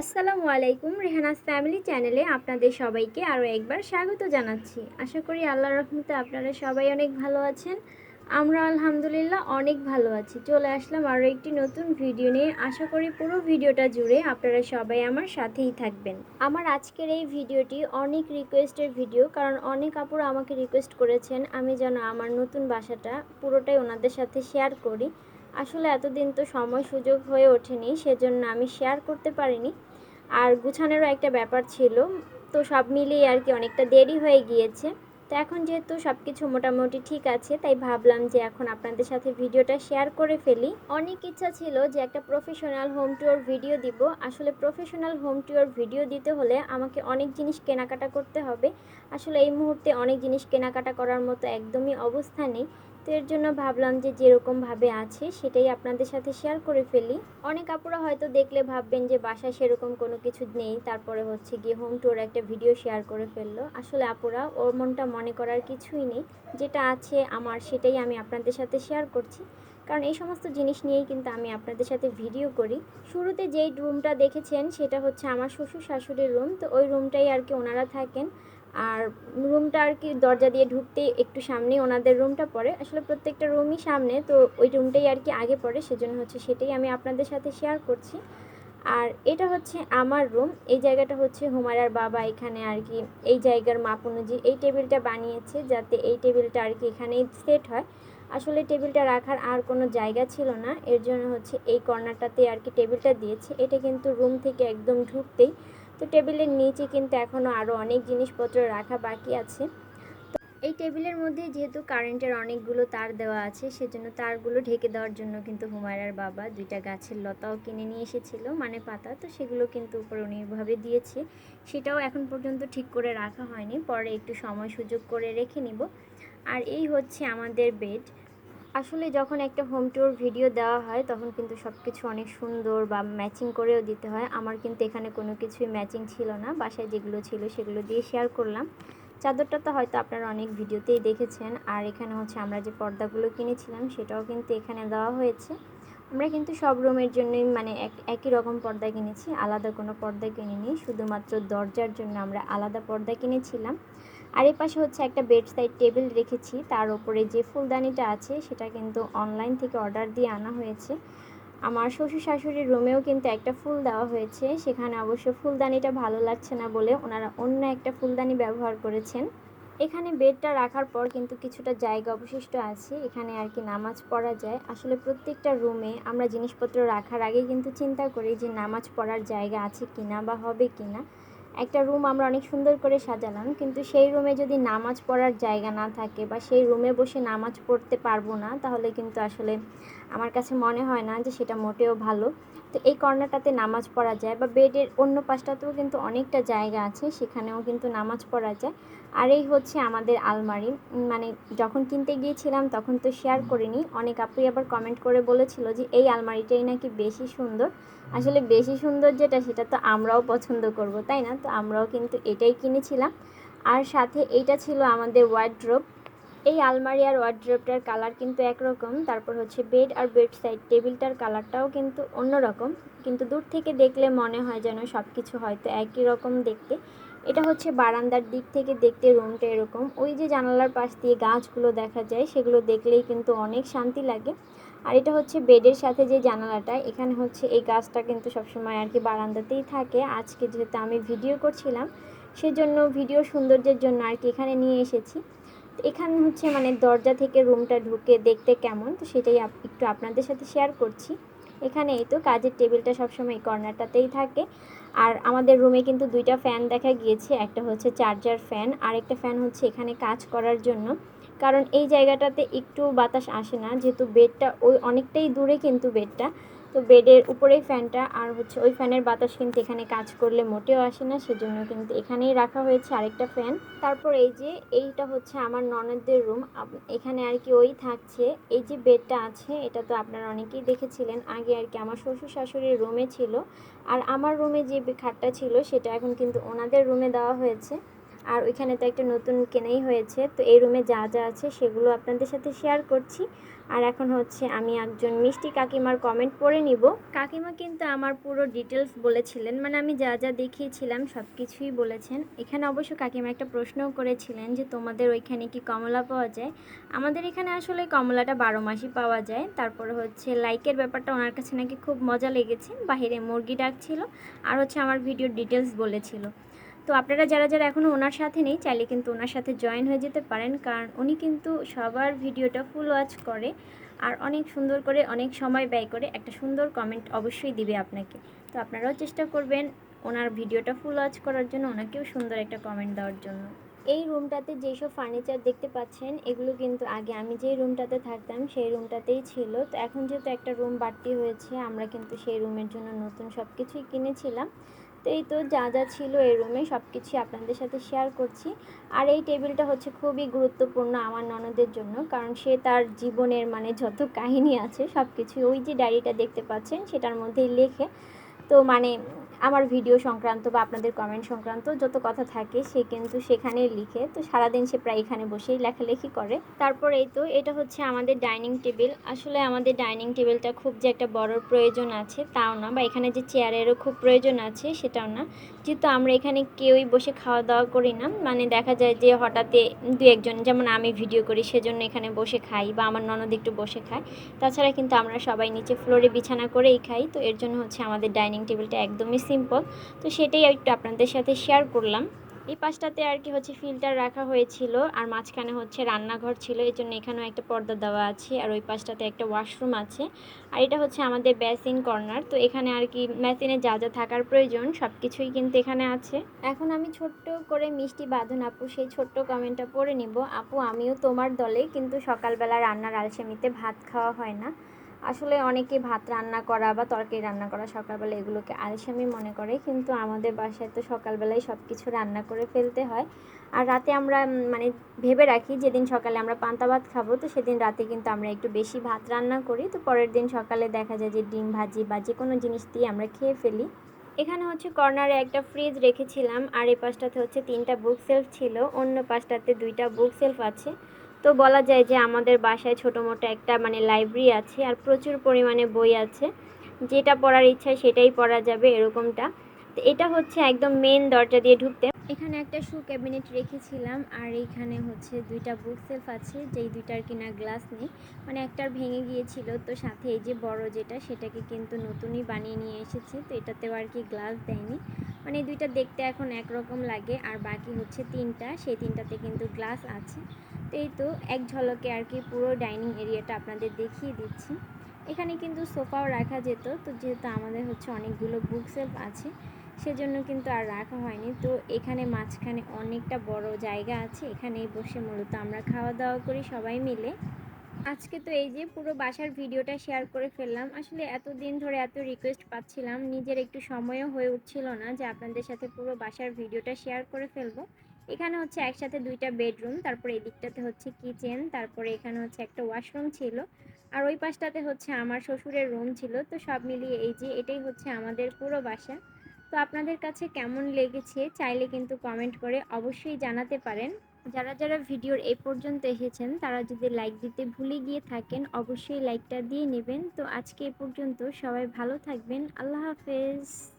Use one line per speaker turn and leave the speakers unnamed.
আসসালামু আলাইকুম রেহানাস ফ্যামিলি চ্যানেলে আপনাদের সবাইকে আরও একবার স্বাগত জানাচ্ছি। আশা করি আল্লাহর রহমতে আপনারা সবাই অনেক ভালো আছেন। আমরা আলহামদুলিল্লাহ অনেক ভালো আছি। চলে আসলাম আরও একটি নতুন ভিডিও নিয়ে। আশা করি পুরো ভিডিওটা জুড়ে আপনারা সবাই আমার সাথেই থাকবেন। আমার আজকের এই ভিডিওটি অনেক রিকোয়েস্টের ভিডিও, কারণ অনেক আপুরা আমাকে রিকোয়েস্ট করেছেন আমি যেন আমার নতুন বাসাটা পুরোটাই ওনাদের সাথে শেয়ার করি। আসলে এতদিন তো সময় সুযোগ হয়ে ওঠেনি, সেজন্য আমি শেয়ার করতে পারিনি। আর গুছানোরও একটা ব্যাপার ছিল। তো সব মিলিয়ে আর কি অনেকটা দেরি হয়ে গিয়েছে। তো এখন যেহেতু সব কিছু মোটামুটি ঠিক আছে, তাই ভাবলাম যে এখন আপনাদের সাথে ভিডিওটা শেয়ার করে ফেলি। অনেক ইচ্ছা ছিল যে একটা প্রফেশনাল হোম ট্যুর ভিডিও দিব। আসলে প্রফেশনাল হোম ট্যুর ভিডিও দিতে হলে আমাকে অনেক জিনিস কেনাকাটা করতে হবে। আসলে এই মুহূর্তে অনেক জিনিস কেনাকাটা করার মতো একদমই অবস্থা নেই। তো এর জন্য ভাবলাম যে যেরকমভাবে আছে সেটাই আপনাদের সাথে শেয়ার করে ফেলি। অনেক আপুরা হয়তো দেখলে ভাববেন যে বাসায় সেরকম কোনো কিছু নেই, তারপরে হচ্ছে গিয়ে হোম ট্যুর একটা ভিডিও শেয়ার করে ফেলল। আসলে আপুরা ওর মনটা মনে করার কিছুই নেই। যেটা আছে আমার সেটাই আমি আপনাদের সাথে শেয়ার করছি। কারণ এই সমস্ত জিনিস নিয়েই কিন্তু আমি আপনাদের সাথে ভিডিও করি। শুরুতে যেই রুমটা দেখেছেন সেটা হচ্ছে আমার শ্বশুর শাশুড়ির রুম তো ওই রুমটাই আর কি ওনারা থাকেন। আর রুমটা আর কি দরজা দিয়ে ঢুকতে একটু সামনেই ওনাদের রুমটা পড়ে। আসলে প্রত্যেকটা রুমই সামনে, তো ওই রুমটাই আর কি আগে পড়ে, সেজন্য হচ্ছে সেটাই আমি আপনাদের সাথে শেয়ার করছি। আর এটা হচ্ছে আমার রুম এই জায়গাটা হচ্ছে হুমারার বাবা এখানে আর কি এই জায়গার মাপ অনুযায়ী এই টেবিলটা বানিয়েছে যাতে এই টেবিলটা আর কি এখানেই সেট হয়। আসলে টেবিলটা রাখার আর কোনো জায়গা ছিল না, এর জন্য হচ্ছে এই কর্নারটাতে আর কি টেবিলটা দিয়েছে। এটা কিন্তু রুম থেকে একদম ঢুকতেই তো টেবিলের নিচে কিন্তু এখনও আরও অনেক জিনিসপত্র রাখা বাকি আছে। তো এই টেবিলের মধ্যে যেহেতু কারেন্টের অনেকগুলো তার দেওয়া আছে, সেজন্য তারগুলো ঢেকে দেওয়ার জন্য কিন্তু হুমায়রার বাবা দুইটা গাছের লতাও কিনে নিয়ে এসেছিল মানে পাতা। তো সেগুলো কিন্তু উপরে উনিভাবে দিয়েছে। সেটাও এখন পর্যন্ত ঠিক করে রাখা হয়নি। পরে একটু সময় সুযোগ করে রেখে নিব। আর এই হচ্ছে আমাদের বেড। আসলে যখন একটা হোম ট্যুর ভিডিও দেওয়া হয়, তখন কিন্তু সব কিছু অনেক সুন্দর বা ম্যাচিং করেও দিতে হয়। আমার কিন্তু এখানে কোনো কিছুই ম্যাচিং ছিল না। বাসায় যেগুলো ছিল সেগুলো দিয়ে শেয়ার করলাম। চাদরটা তো হয়তো আপনারা অনেক ভিডিওতেই দেখেছেন। আর এখানে হচ্ছে আমরা যে পর্দাগুলো কিনেছিলাম, সেটাও কিন্তু এখানে দেওয়া হয়েছে। আমরা কিন্তু সব রুমের জন্যই মানে এক, একই রকম পর্দা কিনেছি, আলাদা কোনো পর্দা কিনিনি, শুধুমাত্র দরজার জন্য আমরা আলাদা পর্দা কিনেছিলাম। আর এই পাশে হচ্ছে একটা বেড সাইড টেবিল রেখেছি, তার উপরে যে ফুলদানিটা আছে সেটা কিন্তু অনলাইন থেকে অর্ডার দিয়ে আনা হয়েছে। আমার শ্বশুর শাশুড়ির রুমেও কিন্তু একটা ফুল দেওয়া হয়েছে, সেখানে অবশ্য ফুলদানিটা ভালো লাগছে না বলে ওনারা অন্য একটা ফুলদানি ব্যবহার করেছেন। এখানে বেডটা রাখার পর কিন্তু কিছুটা জায়গা অবশিষ্ট আছে। এখানে আর কি নামাজ পড়া যায়। আসলে প্রত্যেকটা রুমে আমরা জিনিসপত্র রাখার আগে কিন্তু চিন্তা করি যে নামাজ পড়ার জায়গা আছে কিনা বা হবে কিনা। একটা রুম আমরা অনেক সুন্দর করে সাজালাম, কিন্তু সেই রুমে যদি নামাজ পড়ার জায়গা না থাকে বা সেই রুমে বসে নামাজ পড়তে পারব না, তাহলে কিন্তু আসলে আমার কাছে মনে হয় না যে সেটা মোটেও ভালো। তো এই কর্নারটাতে নামাজ পড়া যায় বা বেডের অন্য পাশটাতেও কিন্তু অনেকটা জায়গা আছে, সেখানেও কিন্তু নামাজ পড়া যায়। আর এই হচ্ছে আমাদের আলমারি। মানে যখন কিনতে গিয়েছিলাম তখন তো শেয়ার করিনি। অনেক আপুই আবার কমেন্ট করে বলেছিল যে, এই আলমারিটাই নাকি বেশি সুন্দর? আসলে বেশি সুন্দর যেটা, সেটা তো আমরাও পছন্দ করব, তাই না? তো আমরাও কিন্তু এটাই কিনেছিলাম। আর সাথে এইটা ছিল আমাদের ওয়ার্ড্রোপ এই আলমারি আর ওয়ার্ড্রোপটার কালার কিন্তু একরকম। তারপর হচ্ছে বেড আর বেড সাইড টেবিলটার কালারটাও কিন্তু অন্যরকম। কিন্তু দূর থেকে দেখলে মনে হয় যেন সব কিছু হয়তো একই রকম দেখতে। এটা হচ্ছে বারান্দার দিক থেকে দেখতে রুমটা এরকম। ওই যে জানালার পাশ দিয়ে গাছগুলো দেখা যায়, সেগুলো দেখলেই কিন্তু অনেক শান্তি লাগে। আর এটা হচ্ছে বেডের সাথে যে জানালাটা, এখানে হচ্ছে এই গাছটা কিন্তু সবসময় আর কি বারান্দাতেই থাকে। আজকে যেহেতু আমি ভিডিও করছিলাম, সেজন্য ভিডিও সৌন্দর্যের জন্য আর কি এখানে নিয়ে এসেছি। এখানে হচ্ছে মানে দরজা থেকে রুমটা ঢুকে দেখতে কেমন, তো সেটাই একটু আপনাদের সাথে শেয়ার করছি। এখানে এই তো কাজের টেবিলটা সবসময় কর্নারটাতেই থাকে। আর আমাদের রুমে কিন্তু দুইটা ফ্যান দেখা গিয়েছে, একটা হচ্ছে চার্জার ফ্যান আর একটা ফ্যান হচ্ছে এখানে কাজ করার জন্য। কারণ এই জায়গাটাতে একটু বাতাস আসে না, যেহেতু বেডটা ওই অনেকটাই দূরে কিন্তু বেডটা। তো বেডের উপরেই ফ্যানটা আর হচ্ছে ওই ফ্যানের বাতাস কিন্তু এখানে কাজ করলে মোটেও আসে না, সেজন্য কিন্তু এখানেই রাখা হয়েছে আরেকটা ফ্যান। তারপর এই যে এইটা হচ্ছে আমার ননদদের রুম এখানে আর কি ওই থাকছে। এই যে বেডটা আছে, এটা তো আপনারা অনেকেই দেখেছিলেন, আগে আর কি আমার শ্বশুর শাশুড়ির রুমে ছিল। আর আমার রুমে যে খাটটা ছিল, সেটা এখন কিন্তু ওনাদের রুমে দেওয়া হয়েছে। আর ওইখানে তো একটা নতুন কেনাই হয়েছে, তো এই রুমে যা যা আছে সেগুলো আপনাদের সাথে শেয়ার করছি। আর এখন হচ্ছে আমি একজন মিষ্টি কাকিমার কমেন্ট পড়ে নিব। কাকিমা কিন্তু আমার পুরো ডিটেলস বলেছিলেন মানে আমি যা যা দেখিয়েছিলাম সব কিছুই বলেছেন। এখানে অবশ্য কাকিমা একটা প্রশ্নও করেছিলেন যে তোমাদের ওইখানে কি কমলা পাওয়া যায়? আমাদের এখানে আসলে কমলাটা বারো মাসই পাওয়া যায়। তারপরে হচ্ছে লাইকের ব্যাপারটা ওনার কাছে নাকি খুব মজা লেগেছে। বাহিরে মুরগি ডাকছিল আর হচ্ছে আমার ভিডিওর ডিটেলস বলেছিল। তো আপনারা যারা যারা এখনও ওনার সাথে নেই, চাইলে কিন্তু ওনার সাথে জয়েন হয়ে যেতে পারেন। কারণ উনি কিন্তু সবার ভিডিওটা ফুল ওয়াচ করে আর অনেক সুন্দর করে, অনেক সময় ব্যয় করে একটা সুন্দর কমেন্ট অবশ্যই দিবে আপনাকে। তো আপনারাও চেষ্টা করবেন ওনার ভিডিওটা ফুল ওয়াচ করার জন্য, ওনাকেও সুন্দর একটা কমেন্ট দেওয়ার জন্য। এই রুমটাতে যেসব ফার্নিচার দেখতে পাচ্ছেন, এগুলো কিন্তু আগে আমি যে রুমটাতে থাকতাম, সেই রুমটাতেই ছিল। তো এখন যেহেতু একটা রুম বাড়তি হয়েছে, আমরা কিন্তু সেই রুমের জন্য নতুন সব কিছুই কিনেছিলাম। তো এই তো যা যা ছিল এই রুমে সব কিছুই আপনাদের সাথে শেয়ার করছি। আর এই টেবিলটা হচ্ছে খুবই গুরুত্বপূর্ণ আমার ননদের জন্য, কারণ সে তার জীবনের মানে যত কাহিনী আছে সব কিছু ওই যে ডায়েরিটা দেখতে পাচ্ছেন সেটার মধ্যেই লেখে। তো মানে আমার ভিডিও সংক্রান্ত বা আপনাদের কমেন্ট সংক্রান্ত যত কথা থাকে সে কিন্তু সেখানে লিখে, তো সারাদিন সে প্রায় এখানে বসেই লেখালেখি করে। তারপর এই তো, এটা হচ্ছে আমাদের ডাইনিং টেবিল আসলে আমাদের ডাইনিং টেবিলটা খুব যে একটা বড় প্রয়োজন আছে তাও না, বা এখানে যে চেয়ারেরও খুব প্রয়োজন আছে সেটাও না। যেহেতু আমরা এখানে কেউই বসে খাওয়া দাওয়া করি না মানে দেখা যায় যে হঠাৎ দু একজন, যেমন আমি ভিডিও করি, সেজন্য এখানে বসে খাই বা আমার ননদ একটু বসে খায়। তাছাড়া কিন্তু আমরা সবাই নিচে ফ্লোরে বিছানা করেই খাই, তো এর জন্য হচ্ছে আমাদের ডাইনিং টেবিলটা একদমই সিম্পল। তো সেটাই একটু আপনাদের সাথে শেয়ার করলাম। এই পাশটাতে আর কি হচ্ছে ফিল্টার রাখা হয়েছিল আর মাঝখানে হচ্ছে রান্নাঘর ছিল এই জন্য এখানেও একটা পর্দা দেওয়া আছে আর ওই পাশটাতে একটা ওয়াশরুম আছে। আর এটা হচ্ছে আমাদের বেসিন কর্নার তো এখানে আর কি মেসিনে যা যা থাকার প্রয়োজন সব কিছুই কিন্তু এখানে আছে। এখন আমি ছোট্ট করে মিষ্টি বাঁধন আপু, সেই ছোট্ট কমেন্টটা পড়ে নিব। আপু, আমিও তোমার দলে কিন্তু সকালবেলা রান্নার আলসেমিতে ভাত খাওয়া হয় না। আসলে অনেকে ভাত রান্না করা বা তরকারি রান্না করা সকালবেলা এগুলোকে আলসামি মনে করে, কিন্তু আমাদের বাসায় তো সকালবেলায় সব কিছু রান্না করে ফেলতে হয়। আর রাতে আমরা মানে ভেবে রাখি যেদিন সকালে আমরা পান্তা ভাত খাব, তো সেদিন রাতে কিন্তু আমরা একটু বেশি ভাত রান্না করি। তো পরের দিন সকালে দেখা যায় যে ডিম ভাজি বা যে কোনো জিনিস দিয়ে আমরা খেয়ে ফেলি। এখানে হচ্ছে কর্নারে একটা ফ্রিজ রেখেছিলাম, আর এই পাশটাতে হচ্ছে তিনটা বুক সেলফ ছিল, অন্য পাশটাতে দুইটা বুক সেলফ আছে। তো বলা যায় যে আমাদের বাসায় ছোটো মোটো একটা মানে লাইব্রেরি আছে আর প্রচুর পরিমাণে বই আছে। যেটা পড়ার ইচ্ছা সেটাই পড়া যাবে এরকমটা। তো এটা হচ্ছে একদম মেন দরজা দিয়ে ঢুকতে। এখানে একটা শু ক্যাবিনেট রেখেছিলাম আর এইখানে হচ্ছে দুইটা বুক সেলফ আছে, যেই দুইটার কিনা গ্লাস নেই। মানে একটার ভেঙে গিয়েছিল, তো সাথে এই যে বড় যেটা সেটাকে কিন্তু নতুনই বানিয়ে নিয়ে এসেছি, তো এটাতেও আর কি গ্লাস দেয়নি। মানে দুইটা দেখতে এখন একরকম লাগে, আর বাকি হচ্ছে তিনটা, সেই তিনটাতে কিন্তু গ্লাস আছে। এই তো এক ঝলকে আর কি পুরো ডাইনিং এরিয়াটা আপনাদের দেখিয়ে দিচ্ছি। এখানে কিন্তু সোফাও রাখা যেত, তো যেহেতু আমাদের হচ্ছে অনেকগুলো বুক সেলফ আছে, সেজন্য কিন্তু আর রাখা হয়নি। তো এখানে মাঝখানে অনেকটা বড় জায়গা আছে, এখানেই বসে মূলত আমরা খাওয়া দাওয়া করি সবাই মিলে। আজকে তো এই যে পুরো বাসার ভিডিওটা শেয়ার করে ফেললাম। আসলে এতদিন ধরে এত রিকোয়েস্ট পাচ্ছিলাম, নিজের একটু সময়ও হয়ে উঠছিল না যে আপনাদের সাথে পুরো বাসার ভিডিওটা শেয়ার করে ফেলব। এখানে হচ্ছে একসাথে দুইটা বেডরুম, তারপরে এদিকটাতে হচ্ছে কিচেন, তারপরে এখানে হচ্ছে একটা ওয়াশরুম ছিল। আর ওই পাশটাতে হচ্ছে আমার শ্বশুরের রুম ছিল। তো সব মিলিয়ে এই যে এটাই হচ্ছে আমাদের পুরো বাসা। তো আপনাদের কাছে কেমন লেগেছে চাইলে কিন্তু কমেন্ট করে অবশ্যই জানাতে পারেন। যারা যারা ভিডিওর এই পর্যন্ত এসেছেন, তারা যদি লাইক দিতে ভুলে গিয়ে থাকেন, অবশ্যই লাইকটা দিয়ে নেবেন। তো আজকে এ পর্যন্ত সবাই ভালো থাকবেন। আল্লাহ হাফেজ।